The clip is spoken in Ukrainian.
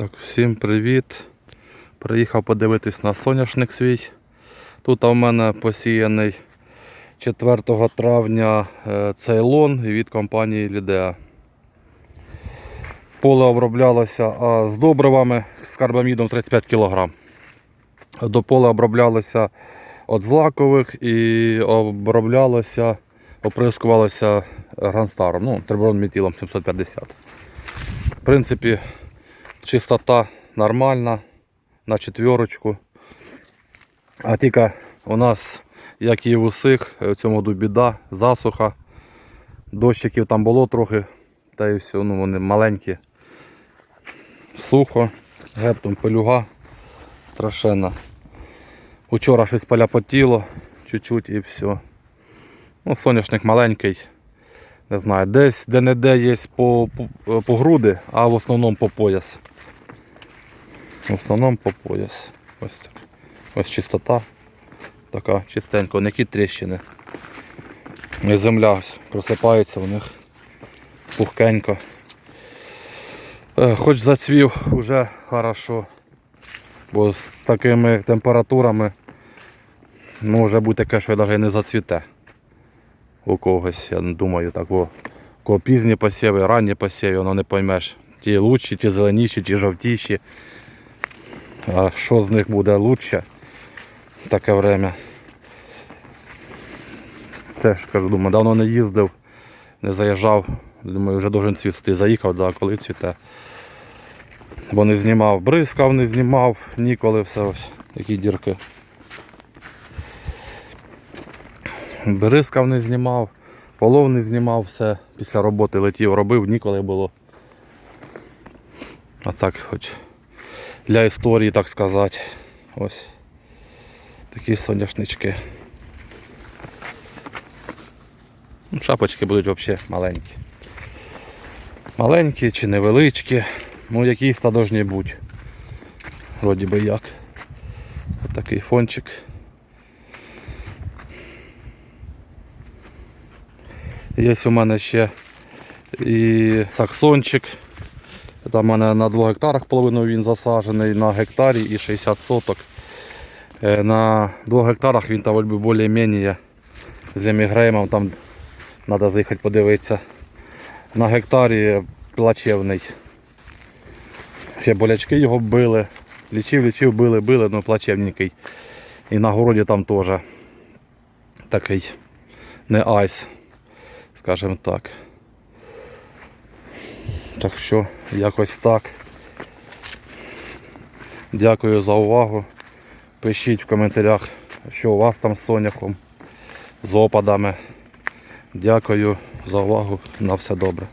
Так, всім привіт. Приїхав подивитись на соняшник свій. Тут у мене посіяний 4 травня е, цейлон від компанії Лідеа. Поле оброблялося з добривами з карбамідом 35 кг. До поля оброблялося від злакових і оброблялося, оприскувалося гранстаром, ну, трибронметілом 750. В принципі, чистота нормальна на четверочку. А тільки у нас, як і в усіх, в цьому году біда, засуха. Дощиків там було трохи, та і все, ну вони маленькі. Сухо, гептом пилюга страшенна. Учора щось поляпотіло, чуть-чуть і все. Ну, соняшник маленький. Не знаю, десь де-не-де є по, по, по груди, а в основному по пояс. В основному по пояс. Ось так. Ось чистота. Така чистенька, які тріщини. І земля просипається в них пухкенько. Е, Хоч зацвів вже хорошо. Бо з такими температурами може бути таке, що навіть не зацвіте. У когось, я думаю, так. У кого пізні посіви, ранні посіви, воно не поймеш. Ті лучші, ті зеленіші, ті жовтіші. А що з них буде лучше в таке время? Теж кажу, думаю, давно не їздив, не заїжджав. Думаю, вже должен цвісти. Заїхав, да, коли цвіте. Бо не знімав, бризкав, не знімав, ніколи все ось, які дірки. Бризкав не знімав, полов не знімав, все після роботи летів, робив, ніколи було. А так хоч для історії, так сказати. Ось такі соняшнички. Ну, Шапочки будуть взагалі маленькі. Маленькі чи невеличкі. Ну якісь та должні бути. Вроді би як. Ось такий фончик. Є у мене ще і саксончик. Там у мене на 2 гектарах половину він засаджений, на гектарі і 60 соток. Е, На 2 гектарах він там більш-менш з емігреймом, там треба заїхати подивитися. На гектарі плачевний. Ще болячки його били. Лічив, лічив, били, били, ну плачевненький. І на городі там теж такий не айс, скажімо так. Так що, якось так. Дякую за увагу. Пишіть в коментарях, що у вас там з соняхом, з опадами. Дякую за увагу. На все добре.